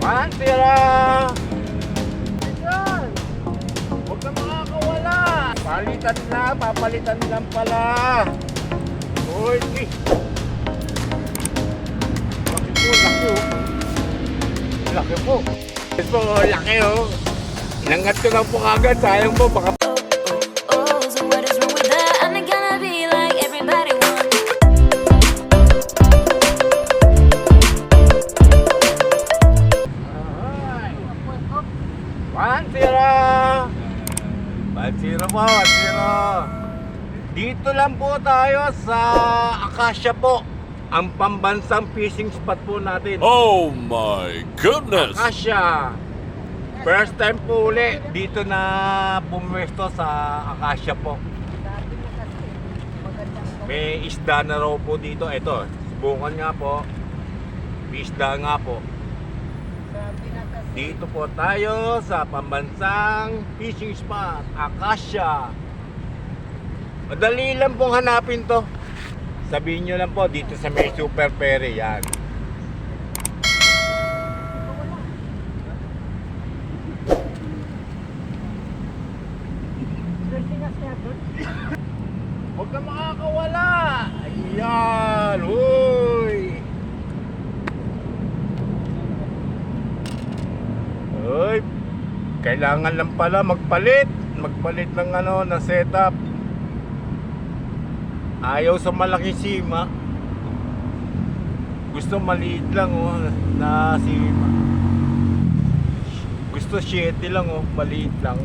One, tira! Yan! Huwag ka makakawala! Palitan lang, papalitan lang pala! Uy, eh! Laki po, laki oh! Laki po! Ito, laki oh! Inangat ko lang po kagad, sayang po, baka One zero! One zero po, one zero! Dito lang po tayo sa Acacia po. Ang pambansang fishing spot po natin. Oh my goodness! Acacia. First time po uli dito na pumwesto sa Acacia po. May isda na raw po dito. Ito, subukan nga po. May isda nga po. Dito po tayo sa pambansang fishing spot, Acacia. Madali lang pong hanapin to. Sabihin nyo lang po, dito sa may Super Pere, yan. Huwag ka makakawala! Ayan! Uy! Uy! Kailangan lang pala magpalit. Magpalit ng ano, na setup. Ayaw sa malaki sima. Gusto maliit lang oh, na sima. Gusto 7 lang oh, maliit lang.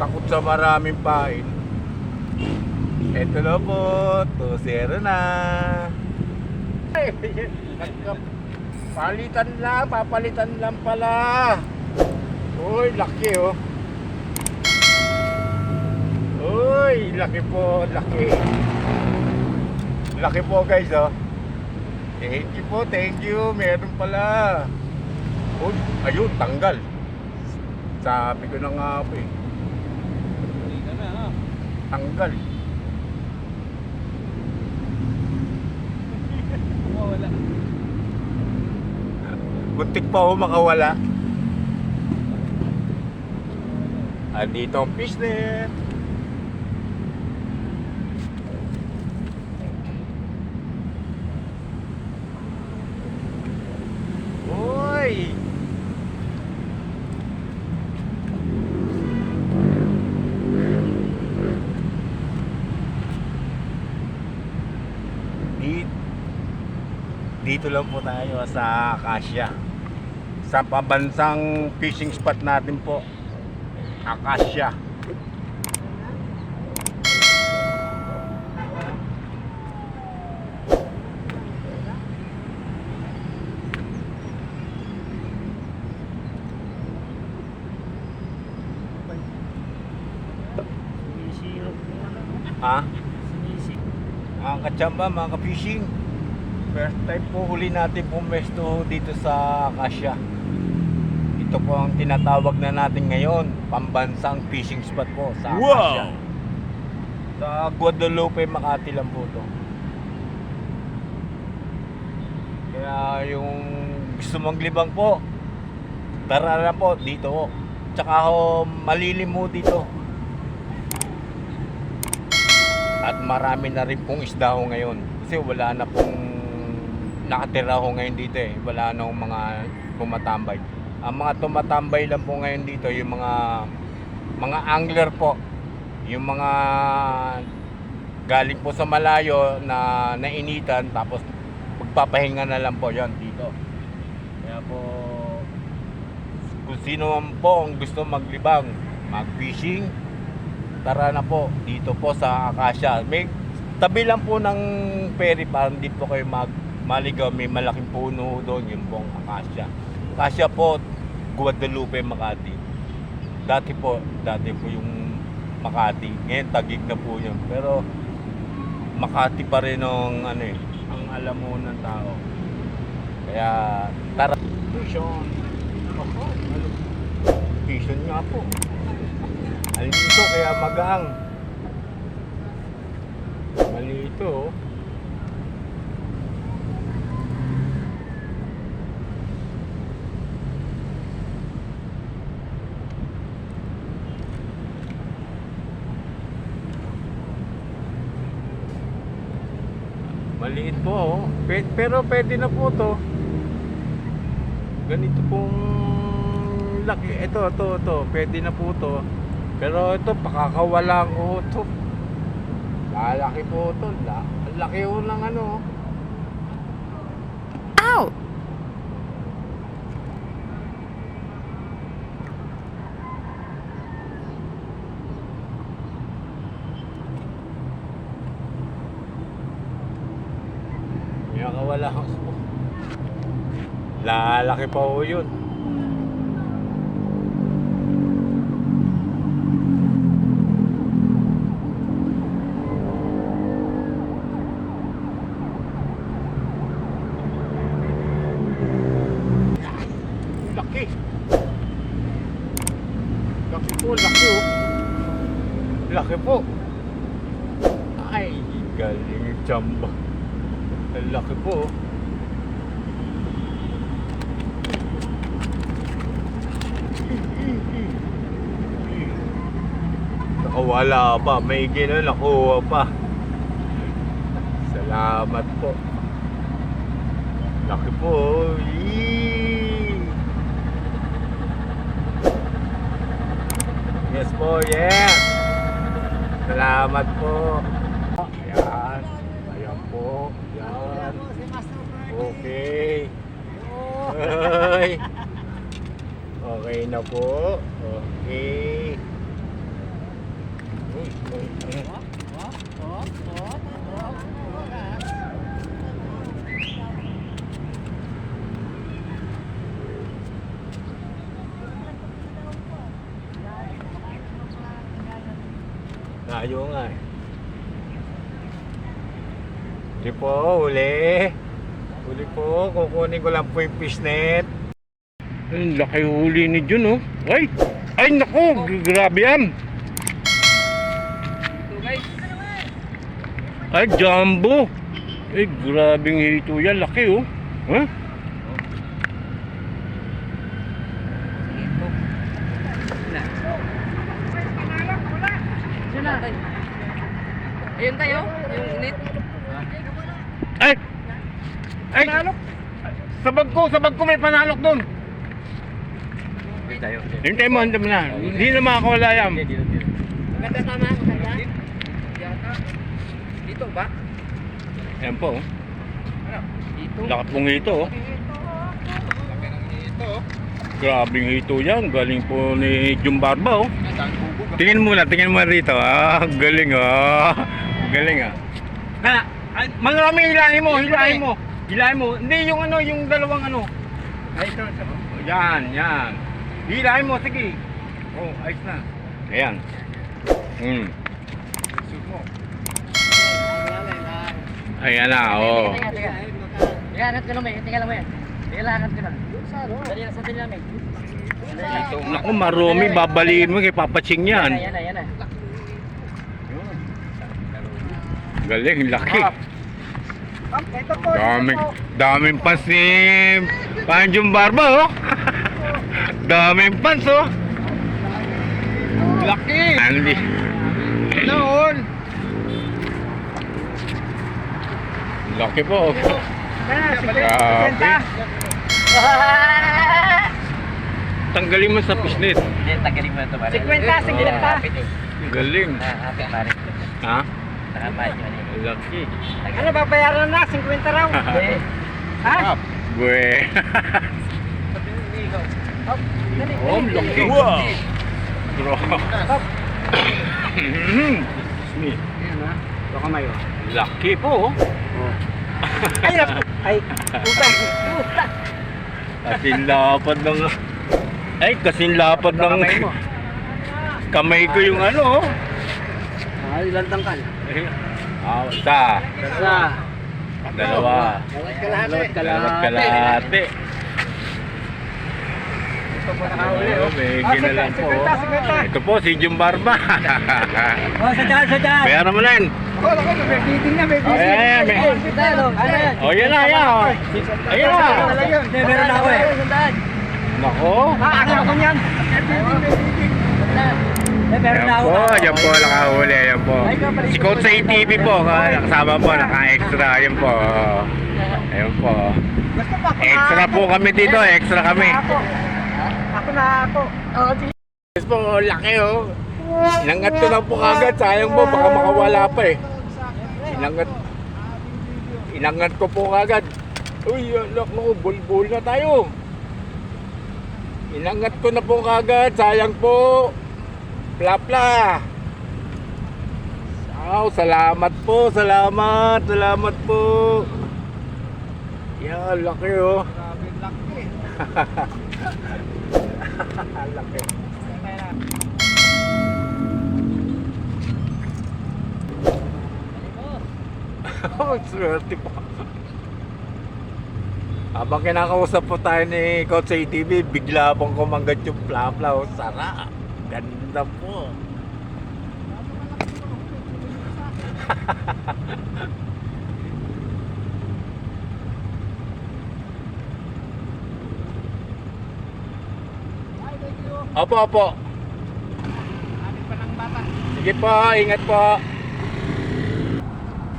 Takot sa maraming pain. Eto na po, 2-0 na. Palitan lang, papalitan lang pala. Uy, laki oh. Uy, laki po, laki. Laki po guys oh. Thank you po, thank you. Meron pala. Uy, ayun, tanggal. Sabi ko na nga po eh. Tanggal. Buntik pa ako makawala. Andito ang fishnet. Uy! Dito, lang po tayo sa Acacia. Sa pabansang fishing spot natin po. Acacia. Ha? Mga katsamba, mga ka-fishing. First time po huli natin pumesto dito sa Acacia. Ito po ang tinatawag na natin ngayon, pambansang fishing spot po sa. Wow! Sa Guadalupe, Makati lang po to. Kaya yung gusto maglibang po, tara na po dito po. Tsaka ho, malilim mo dito. At marami na rin pong isda ho ngayon. Kasi wala na pong nakatira ho ngayon dito eh. Wala na mga tumatambay. Ang mga tumatambay lang po ngayon dito, yung mga mga angler po. Yung mga galing po sa malayo na nainitan tapos magpapahinga na lang po yon dito. Kaya po kung sino man po ang gusto maglibang, mag-fishing, tara na po dito po sa Acacia. May tabi lang po ng ferry para hindi po kayo mag maligaw. May malaking puno doon, yung pong Acacia. Acacia po, Guadalupe, Makati. Dati po, dati po yung Makati. Ngayon, tagig na po yun. Pero, Makati pa rin ang, ano eh, ang alam mo ng tao. Kaya, tara. Vision. Ako, ano? Vision nga po. Alin ito, kaya magaang. Mali ito, oh. Maliit po oh. Pe- pero pwede na po to. Ganito pong laki. Ito, ito, ito. Pwede na po to. Pero ito, pakakawala ko to. Lalaki po to. La ang laki ho ng ano. Nakawala ako. Lalaki pa ho yun. Laki. Laki po, laki oh. Laki po. Ay, galing yung tsamba. Ang laki po. oh. Nakawala pa. May gina nakuha pa. Salamat po. Laki po. oh. Yes po, yes. Salamat po. Ayan. Ayan po. Ayan. Okay. Ay. Okay na po. Okay. Uy, uy, uy. Tayo nga eh. Huli po, huli. Po, kukunin ko lang po yung fishnet. Ang laki huli ni Jun oh. Ay! Ay naku! Grabe yan! Ay, jumbo! Ay, grabing hito yan. Laki oh. Ha? Ayun tayo, yung init. Ay! Ay! Sabag ko, sabag ko may panalok doon. Hintay mo, hintay mo na. Hindi na makakawala yan. Maganda tama, maganda. Yata. Dito ba? Ayan po. oh. Ano? Dito. Lakat pong hito. oh. Grabing hito yan. Galing po ni Jum Barba. Oh. Tingin muna, tingin mo rito. Ah, galing ah. Galing ah. Kaya, ay, marami hilahin mo, hilahin mo. Hilahin mo. Hindi yung ano, yung dalawang ano. Ay, ito, ito. Yan, yan. Hilahin mo, sige. Oh, ayos na. Ayan. Hmm. Ayan na, oh. Teka, teka. Teka, angat ko lang mo yan. Teka lang mo yan. Teka lang, angat ko lang. Dali lang, sandali lang eh. Naku, marumi, babaliin mo kay Papaching Yan yan. na, yan na, yan na. Galing, laki. Daming, daming pants ni Panjum Barba, oh. daming pants, oh. Laki. Andy. Noon. Laki po. Grabe. Tanggalin mo sa pisnit. Hindi, tanggalin mo na ito, pare. 50, 50. Galing. Ah. Ha? Nakapay yun eh. Laki. Ano, babayaran na? 50 raw. Eh, Ha? Gue. Oh, laki. Wow! Bro. Me. Baka may Laki po. Ay, naku. Ay, utang. Kasing lapad ng... Ay, kasing lapad ng... Kamay ko yung ano. oh. Ah, ilan tangkal? Ah, isa. Isa. Dalawa. Dalawat kalahati. Dalawat kalahati. Ito po nakahuli, oh. May Ah, ginalang po. 50, 50. Ito po, si Jum Barba. Oh, sa dyan, sa dyan. Bayaran mo na yun. Oh, naku, may bidding na, may bidding. Ayan, ayan, may- Ano yan? Oh, yan na, yan. oh. Ayan na. Meron ako eh. Nako. Ah, ano ako niyan? May bidding, may. Eh, meron na Ayan ako. po, yan po, nakahuli, ayan po. Si Coach sa TV po, ka- kasama po, naka-extra, ayan po. Ayan po. Extra po kami dito, extra kami. Ako. Na ako. Oo, sige. Po, laki oh. Inangat ko lang po kagad, sayang po, baka makawala pa eh. Inangat, inangat ko po kagad. Uy, alak mo, bulbul na tayo. Inangat ko na po kagad, sayang po. Plapla. Wow, salamat po, salamat, salamat po. Yan, laki oh. Grabe, laki. laki. Oh, swerte po. Habang kinakausap po tayo ni Coach ATV, bigla pong kumangat yung plapla. Oh, sara. Ganda po. Opo, opo. Sige po, ingat po.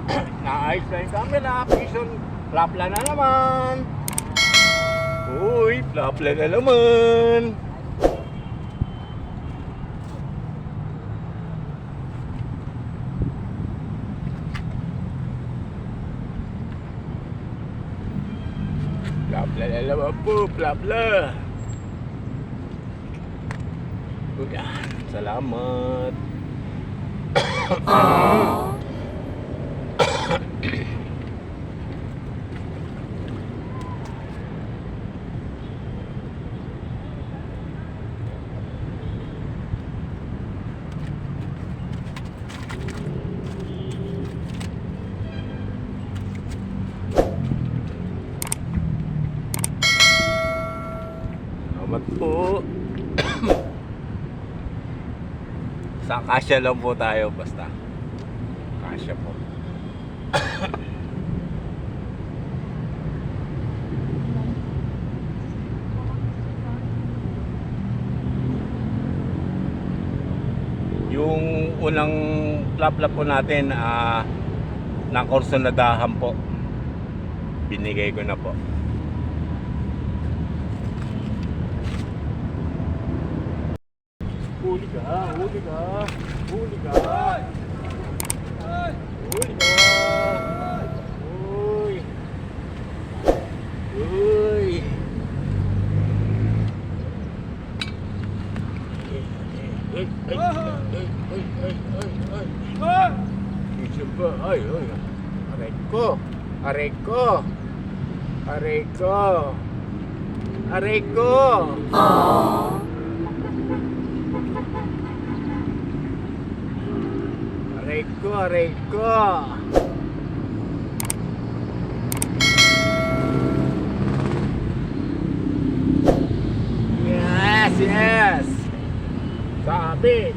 Naayos na yung camera. Pison, plapla na naman. Uy, plapla na naman. Plapla na naman po, plapla. Yan, salamat. Salamat po. Sa kasya lang po tayo basta. Kasya po. Yung unang plap-plap po natin, ah, na korsonadahan po. Binigay ko na po. Huli ka. Huli ka. Uy. Uy. Ay, ay, ay, ay, ay, ay, ay, ay. Isa ba? Ay, ay. Aray ko. Aray ko. Aray ko. Aray ko. Aray ko, aray ko. Yes, yes. Sabi.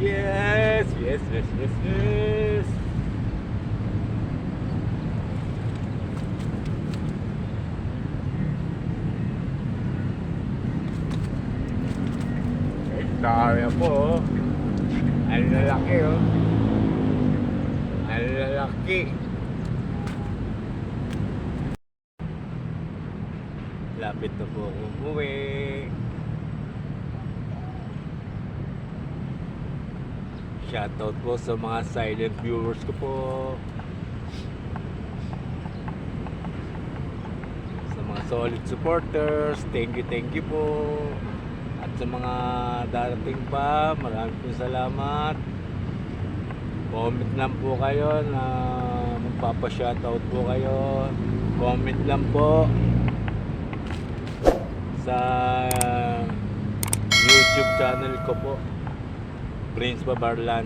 Yes, yes, yes, yes, yes. Eh, dami po. Lalaki oh. Lalaki. Lapit na po akong umuwi. Shoutout po sa mga silent viewers ko po. Sa mga solid supporters, thank you, thank you po. At sa mga darating pa, maraming salamat. Comment lang po kayo na magpapa-shoutout po kayo. Comment lang po sa YouTube channel ko po. Prince Babarlan.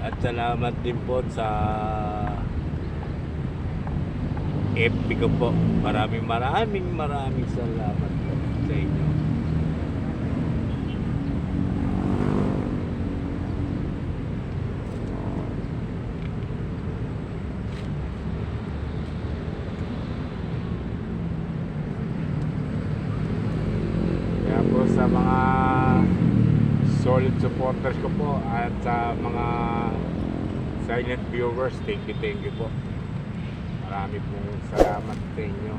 At salamat din po sa FB ko po. Maraming maraming maraming salamat po sa inyo. Supporters ko po at sa mga silent viewers, thank you, thank you po. Marami pong salamat sa inyo.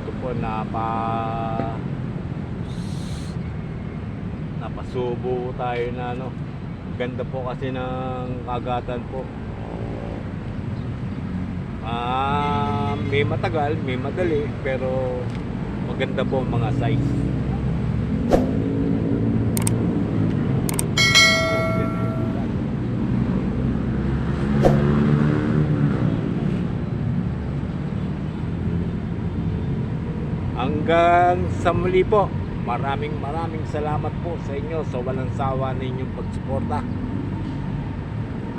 Ito po napa napasubo tayo na ano. Ganda po kasi ng kagatan po. Ah, may matagal, may madali, pero maganda po ang mga size. Hanggang sa muli po, maraming maraming salamat po sa inyo sa walang sawa ninyong pagsuporta.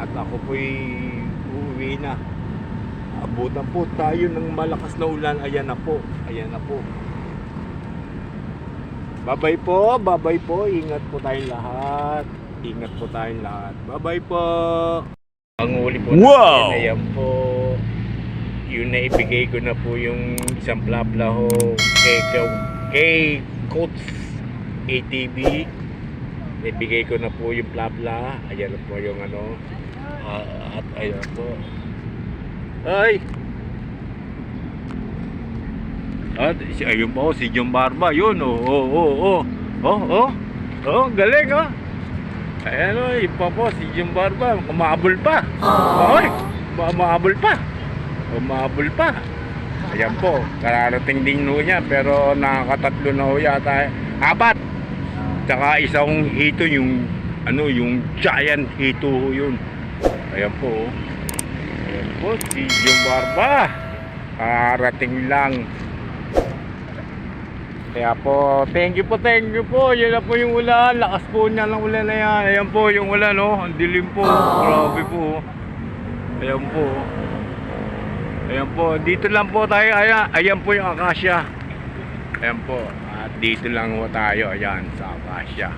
At ako po'y uuwi na. Abutan po tayo ng malakas na ulan. Ayan na po. Ayan na po. Babay po, babay po. Ingat po tayong lahat. Ingat po tayong lahat. Babay po. Ang uli po Wow! natin, ayan po. Yun na ibigay ko na po yung isang blabla ho kay, kay Coach ATV. Ibigay ko na po yung blabla. Ayan po yung ano. Ah, at ayan po. Ay! At si ayun po si John Barba, yun oh, oh, oh, oh. Oh, oh. Oh, galing oh. Ayan oh, yun pa po si John Barba, kumabol pa. Oy, kumabol pa. Kumabol pa. Ayan po, kararating din ho niya pero nakakatatlo na ho yata. Apat. Tsaka isang hito yung ano, yung giant hito ho yun. Ayan po. oh. Ayan po, si John Barba. Karating lang. Kaya po, thank you po, thank you po. Yan na po yung ulan. Lakas po niya ng ulan na yan. Ayan po yung ulan, no? Ang dilim po. Grabe po. Ayan po. Ayan po, dito lang po tayo. Ayan, ayan po yung akasya. Ayan po. At dito lang po tayo. Ayan, sa akasya.